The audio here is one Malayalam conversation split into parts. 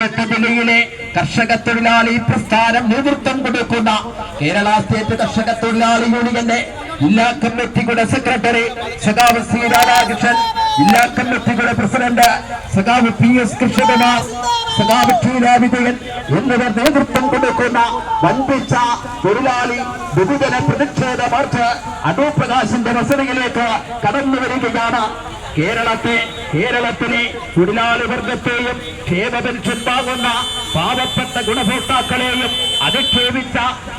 ജില്ലയിലെ കർഷക തൊഴിലാളി പ്രസ്ഥാനം നേതൃത്വം കൊടുക്കുന്ന കേരള സ്റ്റേറ്റ് കർഷക തൊഴിലാളി യൂണിയന്റെ ജില്ലാ കമ്മിറ്റിയുടെ സെക്രട്ടറി സഖാവ് സി രാധാകൃഷ്ണൻ ജില്ലാ കമ്മിറ്റിയുടെ പ്രസിഡന്റ് സഖാവ് പി എസ് കൃഷ്ണകുമാർ സഖാവ് ടി രാവിജയൻ എന്നിവർ നേതൃത്വം കൊടുക്കുന്ന വൻപിച്ച തൊഴിലാളി ബഹുജന പ്രതിഷേധ മാർച്ച് അടൂപ്രകാശിന്റെ വസതിയിലേക്ക് കടന്നു വരികയാണ് കേരളത്തെ കേരളത്തിലെ തൊഴിലാളി വർഗത്തെയും ക്ഷേമപെൻഷൻ പാവപ്പെട്ട ഗുണഭോക്താക്കളെയും അധിക്ഷേപിച്ച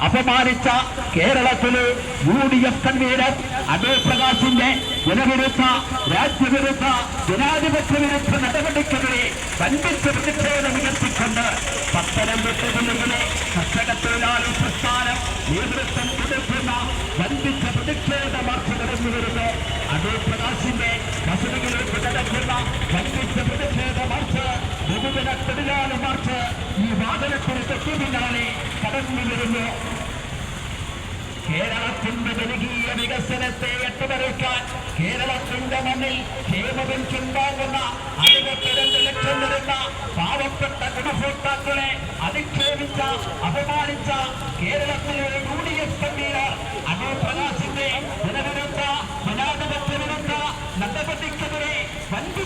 അപമാനിച്ച കേരളത്തിലെ U D F convener Adoor പ്രകാശിന്റെ ജനവിരുദ്ധ രാജ്യവിരുദ്ധ ജനാധിപത്യ വിരുദ്ധ നടപടിക്കെതിരെ വൻപിച്ച പ്രതിഷേധം ഉയർത്തിക്കൊണ്ട് പത്തനംതിട്ട ജില്ലയിലെ കർഷക തൊഴിലാളി പ്രസ്ഥാനം നേതൃത്വം കൊടുക്കുന്ന വൻപിച്ച പ്രതിഷേധ മാർച്ച് അടൂർ പ്രകാശിന്റെ വസതികളിലേക്ക് നടക്കുന്ന വൻപിച്ച പ്രതിഷേധ മാർച്ച് ബഹുജന തൊഴിലാളി മാർച്ച് ഈ തൊട്ടു പിന്നാലെ കടന്നു വരുന്നു കേരളത്തിന്റെ ജനകീയ വികസനത്തെ എട്ടുപറിക്കാൻ കേരളത്തിന്റെ മണ്ണിൽ ക്ഷേമവും ചുണ്ടാകുന്ന അറുപത്തിരണ്ട് ലക്ഷം വരുന്ന പാവപ്പെട്ട ഗുണഭോക്താക്കളെ അധിക്ഷേപിച്ച അപമാനിച്ച കേരളത്തിലെ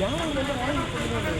யாரும்